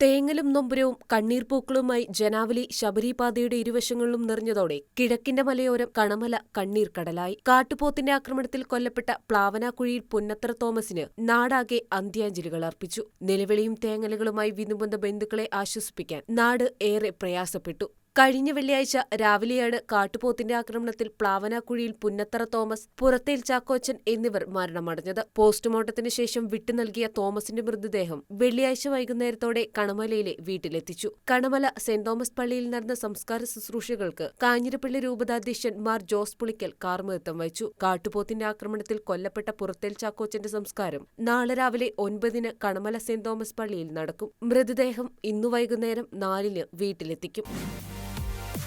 തേങ്ങലും നൊമ്പരവും കണ്ണീർപ്പൂക്കളുമായി ജനാവലി ശബരിപാതയുടെ ഇരുവശങ്ങളിലും നിറഞ്ഞതോടെ കിഴക്കിന്റെ മലയോരം കണമല കണ്ണീർ കടലായി കാട്ടുപോത്തിന്റെ ആക്രമണത്തിൽ കൊല്ലപ്പെട്ട പ്ലാവനാക്കുഴിയിൽ പുന്നത്ര തോമസിന് നാടാകെ അന്ത്യാഞ്ജലികൾ അർപ്പിച്ചു. നിലവിളിയും തേങ്ങലുകളുമായി വിനുബന്ധ ബന്ധുക്കളെ ആശ്വസിപ്പിക്കാൻ നാട് ഏറെ പ്രയാസപ്പെട്ടു. കഴിഞ്ഞ വെള്ളിയാഴ്ച രാവിലെയാണ് കാട്ടുപോത്തിന്റെ ആക്രമണത്തിൽ പ്ലാവനാക്കുഴിയിൽ പുന്നത്തറ തോമസ് പുറത്തേൽ ചാക്കോച്ചൻ എന്നിവർ മരണമടഞ്ഞത്. പോസ്റ്റ്മോർട്ടത്തിന് ശേഷം വിട്ടു നൽകിയ തോമസിന്റെ മൃതദേഹം വെള്ളിയാഴ്ച വൈകുന്നേരത്തോടെ കണമലയിലെ വീട്ടിലെത്തിച്ചു. കണമല സെന്റ് തോമസ് പള്ളിയിൽ നടന്ന സംസ്കാര ശുശ്രൂഷകൾക്ക് കാഞ്ഞിരപ്പള്ളി രൂപതാധ്യക്ഷൻ മാർ ജോസ് പുളിക്കൽ കാർമൃത്വം വഹിച്ചു. കാട്ടുപോത്തിന്റെ ആക്രമണത്തിൽ കൊല്ലപ്പെട്ട പുറത്തേൽ ചാക്കോച്ചന്റെ സംസ്കാരം നാളെ രാവിലെ ഒൻപതിന് കണമല സെന്റ് തോമസ് പള്ളിയിൽ നടക്കും. മൃതദേഹം ഇന്നു വൈകുന്നേരം നാലിന് വീട്ടിലെത്തിക്കും.